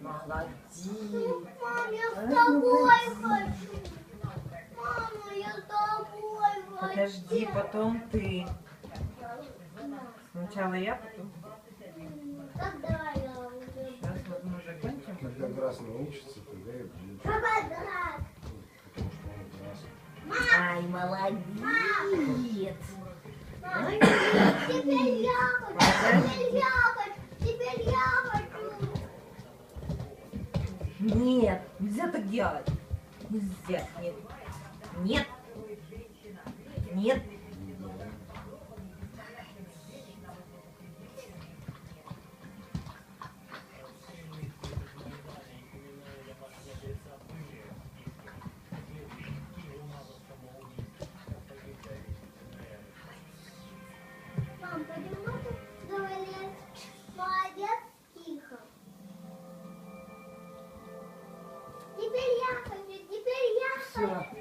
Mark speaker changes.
Speaker 1: Молодец.
Speaker 2: Мам, я с тобой. Мама, я с тобой.
Speaker 1: Подожди, потом ты. Сначала я, потом
Speaker 2: Когда я уже...
Speaker 1: Сейчас вот мы закончим.
Speaker 3: Когда Грас научится, тогда я буду.
Speaker 2: Папа,
Speaker 3: Грас.
Speaker 1: Ай, молодец.
Speaker 2: Мам. Ой.
Speaker 1: Нет, нельзя так делать. Нельзя, нет. Нет. Нет.
Speaker 2: Мам, почему Теперь я хочу,